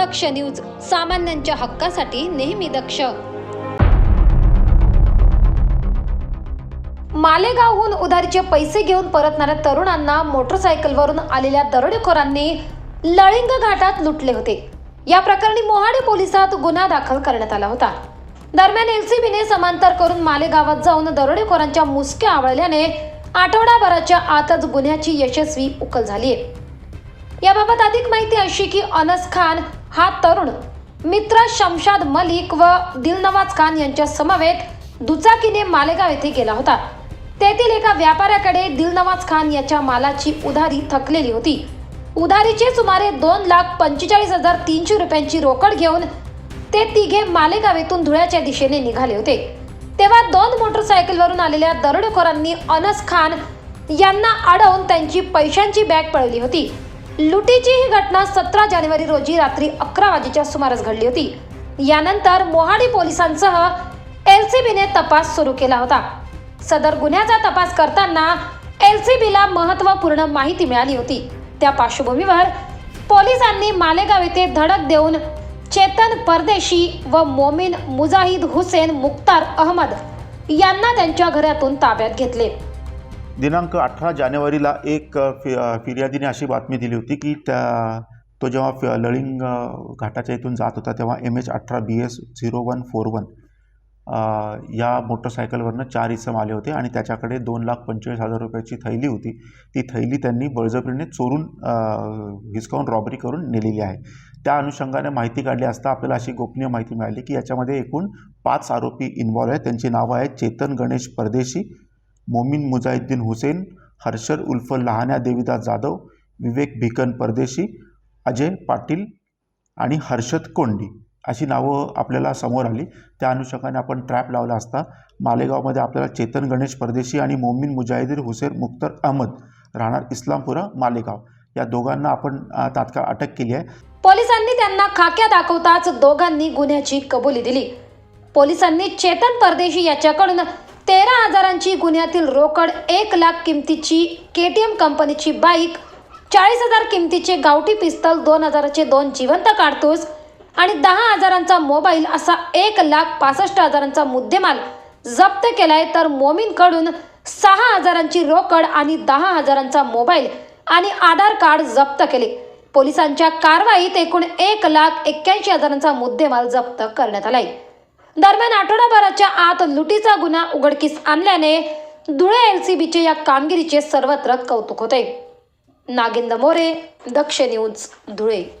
दक्ष news सामान्यांच्या हक्कासाठी नेहमी दक्ष. मालेगावहून उधारीचे पैसे घेऊन परतणाऱ्या तरुणांना मोटरसायकलवरून आलेल्या दरोडेखोरांनी लळिंग घाटात लुटले होते. या प्रकरणी मोहाडे पोलिसात गुन्हा दाखल करण्यात आला होता. दरम्यान एलसीबीने समांतर करून मालेगावात जाऊन दरोडेखोरांच्या मुसक्या आवळल्याने आठवडाभराच्या आतच गुन्ह्याची यशस्वी उकल झाली आहे याबाबत अधिक माहिती अशी की अनस खान हा तरुण मित्र शमशाद मलिक व दिलनवाज खान यांच्या समवेत दुचाकीने मालेगाव येथे गेला होता. तेथील एका व्यापाऱ्याकडे दिलनवाज खान याच्या मालाची उधारी थकलेली होती. उधारीचे सुमारे दोन लाख पंचेचाळीस हजार तीनशे रुपयांची रोकड घेऊन ते तिघे मालेगाव येथून धुळ्याच्या दिशेने निघाले होते. तेव्हा दोन मोटरसायकलवरून आलेल्या दरोडेखोरांनी अनस खान यांना अडवून त्यांची पैशांची बॅग पळवली होती. लुटीची ही घटना सतरा जानेवारी रोजी रात्री अकरा वाजेच्या सुमारास घडली होती. यानंतर मोहाडी पोलिसांसह एलसीबीने तपास सुरू केला होता. सदर गुन्ह्याचा तपास करताना एलसीबीला महत्त्वपूर्ण माहिती मिळाली होती. त्या पार्श्वभूमीवर पोलिसांनी मालेगाव येथे धडक देऊन चेतन परदेशी व मोमीन मुजाहिद हुसेन मुख्तार अहमद यांना त्यांच्या घरातून ताब्यात घेतले. दिनांक अठरा जानेवारीला एक फि फिर्यादीने अशी बातमी दिली होती की त्या तो जेव्हा लळिंग घाटाच्या इथून जात होता तेव्हा एम एच अठरा B S zero one four one या मोटरसायकलवरनं चार इसम आले होते आणि त्याच्याकडे दोन लाख पंचेचाळीस हजार रुपयाची थैली होती. ती थैली त्यांनी बळजबरीने चोरून हिसकावून रॉबरी करून नेलेली आहे. त्या अनुषंगाने माहिती काढली असता आपल्याला अशी गोपनीय माहिती मिळाली की याच्यामध्ये एकूण पाच आरोपी इन्व्हॉल्व आहेत. त्यांची नावं आहेत चेतन गणेश परदेशी मोमीन मुजाहिद्दीन हुसेन हर्षद उल्फ लहान्या देवीदास जाधव विवेक भिकन परदेशी अजय पाटील आणि हर्षद कोंडी अशी नावं आपल्याला समोर आली. त्या अनुषंगाने आपण ट्रॅप लावला असता मालेगावमध्ये आपल्याला चेतन गणेश परदेशी आणि मोमीन मुजाहिदीन हुसेन मुख्तर अहमद राहणार इस्लामपुरा मालेगाव. या दोघांना आपण तात्काळ अटक केली आहे. पोलिसांनी त्यांना खाक्या दाखवताच दोघांनी गुन्ह्याची कबुली दिली. पोलिसांनी चेतन परदेशी याच्याकडून तेरा हजारांची गुन्ह्यातील रोकड एक लाख किमतीची के टी एम कंपनीची बाईक चाळीस हजार किमतीचे गावठी पिस्तल दोन हजाराचे दोन जिवंत काढतोस आणि दहा हजारांचा मोबाईल असा एक लाख पासष्ट हजारांचा मुद्देमाल जप्त केलाय तर मोमीनकडून सहा हजारांची रोकड आणि दहा हजारांचा मोबाईल आणि आधार कार्ड जप्त केले. पोलिसांच्या कारवाईत एकूण एक लाख एक्क्याऐंशी हजारांचा मुद्देमाल जप्त करण्यात आलाय. दरम्यान आठवडाभराच्या आत लुटीचा गुन्हा उघडकीस आणल्याने धुळे एलसीबीचे या कामगिरीचे सर्वत्र कौतुक होते. नागिंद मोरे दक्ष न्यूज धुळे.